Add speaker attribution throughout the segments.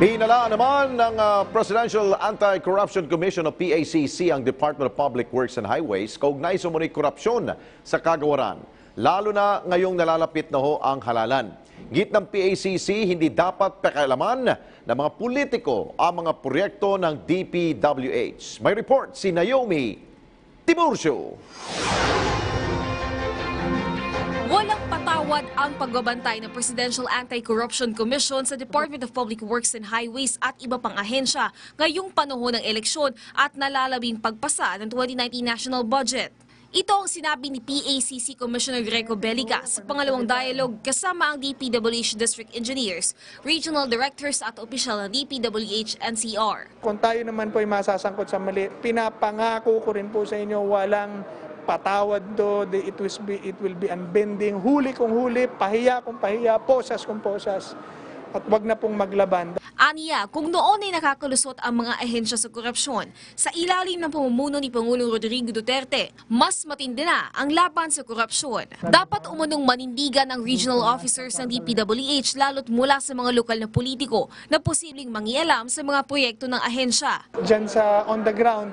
Speaker 1: Hinala naman ng ah, Presidential Anti-Corruption Commission o PACC ang Department of Public Works and Highways kaugnay sa munay korupsyon sa kagawaran. Lalo na ngayong nalalapit na ho ang halalan. Git ng PACC, hindi dapat pakialaman ng mga politiko ang mga proyekto ng DPWH. May report si Naomi Tiburcio.
Speaker 2: Walang patawad ang pagbabantay ng Presidential Anti-Corruption Commission sa Department of Public Works and Highways at iba pang ahensya ngayong panahon ng eleksyon at nalalabing pagpasa ng 2019 national budget. Ito ang sinabi ni PACC Commissioner Greco Belica sa pangalawang dialogue kasama ang DPWH District Engineers, Regional Directors at opisyal ng DPWH NCR.
Speaker 3: Kung tayo naman po ay masasangkot sa mali, pinapangako ko rin po sa inyo walang patawad do, it will be, it will be unbending, huli kung huli, pahiya kung pahiya, posas kung posas, at wag na pong maglaban.
Speaker 2: Aniya, kung noon ay nakakalusot ang mga ahensya sa korupsyon, sa ilalim ng pamumuno ni Pangulong Rodrigo Duterte, mas matindi na ang laban sa korupsyon. Dapat umunong manindigan ang regional officers ng DPWH lalo't mula sa mga lokal na politiko na posibleng mangialam sa mga proyekto ng ahensya.
Speaker 3: Diyan sa on the ground,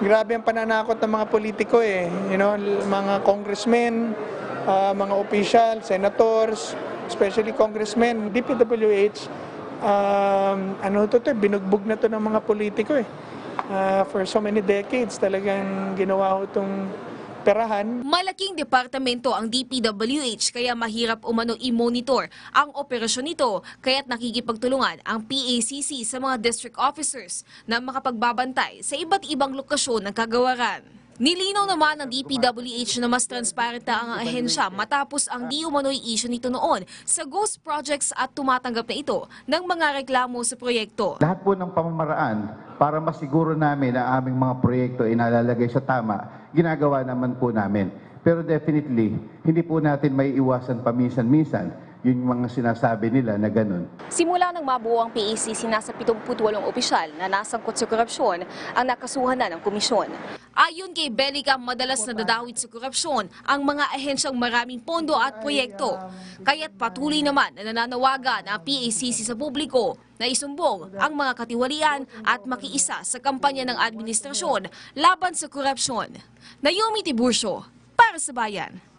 Speaker 3: grabe ang pananakot ng mga politiko eh. You know, mga congressmen, ah, mga official, senators, especially congressmen, DPWH, um, ano to, to binugbog na to ng mga politiko eh. Ah, for so many decades talagang ginawa ko itong perahan.
Speaker 2: Malaking departamento ang DPWH kaya mahirap umano i-monitor ang operasyon nito kaya't nakikipagtulungan ang PACC sa mga district officers na makapagbabantay sa iba't ibang lokasyon ng kagawaran. Nilinaw naman ng DPWH na mas transparent na ang ahensya matapos ang di umano'y issue nito noon sa ghost projects at tumatanggap na ito ng mga reklamo sa proyekto.
Speaker 4: Lahat po ng pamamaraan para masiguro namin na aming mga proyekto ay nalalagay sa tama, ginagawa naman po namin. Pero definitely, hindi po natin may iwasan paminsan-minsan yung mga sinasabi nila na ganun.
Speaker 2: Simula nang mabuo ang PACC, nasa 78 opisyal na nasangkot sa korupsyon ang nakasuhan na ng komisyon. Ayon kay Belica, madalas nadadawit sa korupsyon ang mga ahensyang maraming pondo at proyekto. Kaya't patuloy naman na nananawagan ang PACC sa publiko na isumbong ang mga katiwalian at makiisa sa kampanya ng administrasyon laban sa korupsyon. Naomi Tiburcio, para sa Bayan.